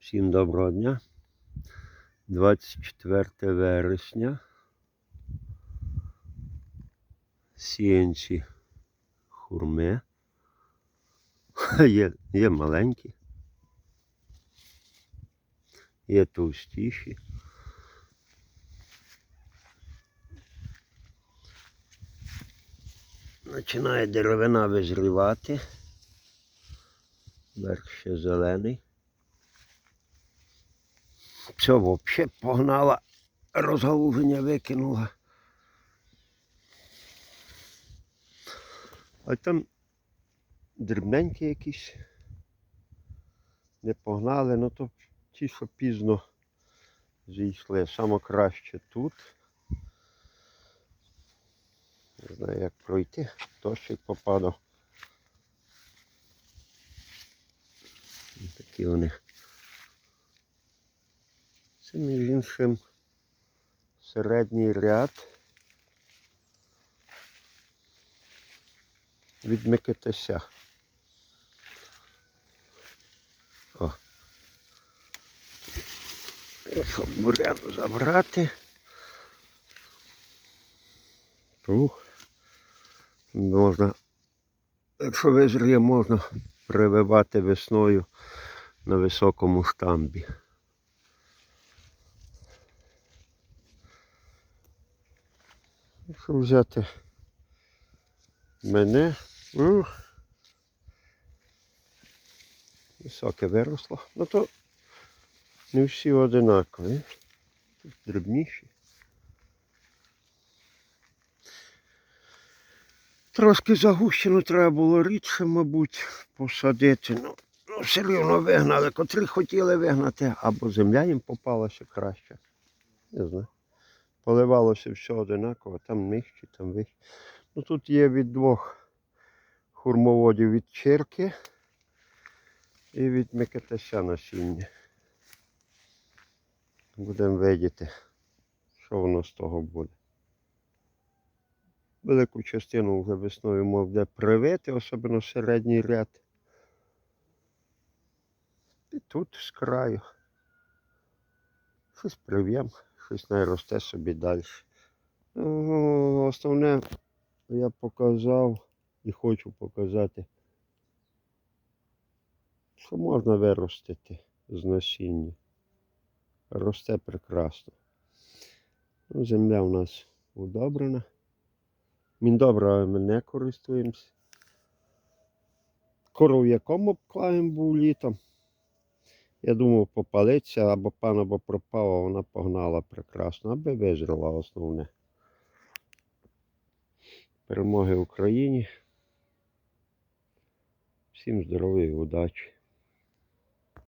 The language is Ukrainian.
Всім доброго дня. 24 вересня. Сіянці хурми. Є, є маленькі. Є товстіші. Починає деревина визрівати. Верх ще зелений. Це взагалі погнала, розгалуження викинула. А там дрібненькі якісь. Не погнали, ну то ті, що пізно зійшли. Саме краще тут. Не знаю, як пройти. Дощик попадав. Такі вони. Це між іншим середній ряд від Микитася. О. Щоб буряну забрати. Ух. Можна, якщо визріє, можна прививати весною на високому штамбі. Якщо взяти мене, ух, високе виросло, ну то не всі одинакові. Дрібніші. Трошки загущено треба було рідше, мабуть, посадити. Ну, ну все рівно вигнали, котрі хотіли вигнати, або земля їм попалася краще. Не знаю. Поливалося все одинаково, там нижче, там вище. Ну тут є від двох хурмоводів від черки і від Микитася насіння. Будемо видіти, що воно з того буде. Велику частину вже весною мов де привити, особливо середній ряд. І тут з краю. Щось прив'єм, щось не росте собі далі. Ну, Основне я показав і хочу показати, що можна виростити з насіння. Росте прекрасно. Ну, Земля у нас удобрена. Міндобра ми не користуємося. Коров'яком обклаємо був літом. Я думав попалиться або пан або пропав, а вона погнала прекрасно, аби визрила основне. Перемоги Україні. Всім здоров'я і удачі.